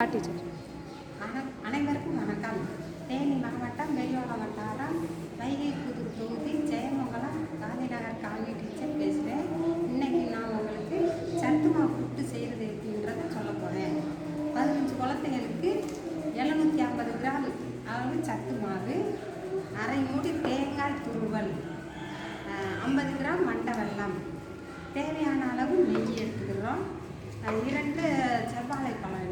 Teacher அனை- அனைவருக்கும் வணக்கம். தேனி மாவட்டம் பெரியோர வட்டாரம் வைகை புதூர் தொகுதி ஜெயமங்கலம் காந்திநகர் காலனி டீச்சர் பேசுகிறேன் இன்னைக்கு நான் உங்களுக்கு சத்து மாவு புட்டு செய்கிறது எப்படின்றத சொல்ல போகிறேன் பதினஞ்சு குழந்தைங்களுக்கு எழுநூற்றி ஐம்பது கிராம் அளவு சத்து மாவு அரை மூடி தேங்காய் துருவல் ஐம்பது கிராம் மண்டை வெள்ளம் தேவையான அளவு நெய் எடுத்துக்கிறோம். இரண்டு செவ்வாழை பழம்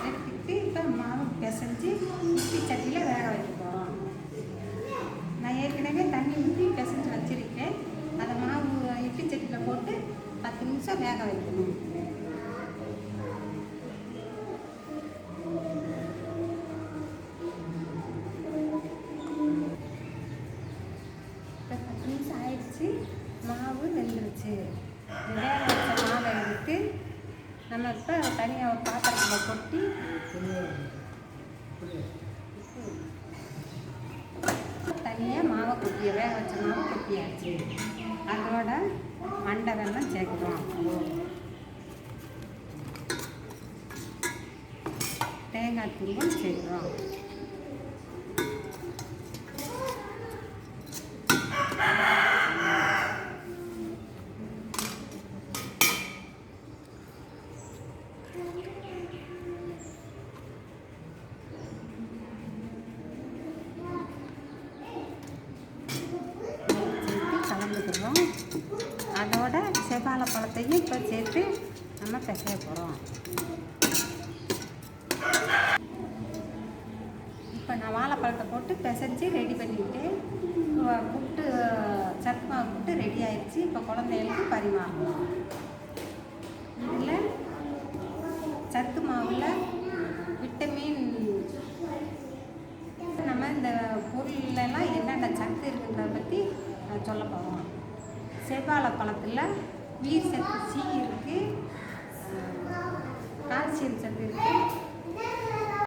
எடுத்துக்கிட்டு இப்போ மாவு பிசைஞ்சு இட்லி சட்டியில் வேக வைக்க போகிறோம் நான் ஏற்கனவே தண்ணி ஊற்றி பிசைஞ்சு வச்சுருக்கேன் அதை மாவு இட்லி சட்டியில் போட்டு பத்து நிமிஷம் வேக வைக்கணும் இப்போ பத்து நிமிஷம் ஆயிடுச்சு. மாவு வெந்துருச்சு வேக வச்ச மாவை எடுத்து நம்ம இப்போ தனியாக ஒரு பாத்திரத்தில் கொட்டி தனியாக மாவை கொட்டிய வேக வச்ச மாவை கொட்டியாச்சு. அதோட மண்டை வெல்லம் சேர்க்குறோம். தேங்காய் துருவம் சேர்க்குறோம் சேர்த்து கலந்துக்கிறோம் அதோட செவ்வாழை பழத்தையும் இப்போ சேர்த்து நம்ம பிசைய போகிறோம் இப்போ நான் வாழைப்பழத்தை போட்டு பிசைஞ்சு ரெடி பண்ணிக்கிட்டு புட்டு சத்து மாவு புட்டு ரெடி ஆயிடுச்சு இப்போ குழந்தைகளுக்கு பரிமாறணும். இதில் சத்து மாவில் விட்டமின் நம்ம இந்த பொருள்லாம் என்னென்ன சத்து இருக்குன்றத பற்றி சொல்ல போகிறோம் செவ்வாழை பழத்தில் நீர் சத்து சி இருக்குது கால்சியம் சத்து இருக்குது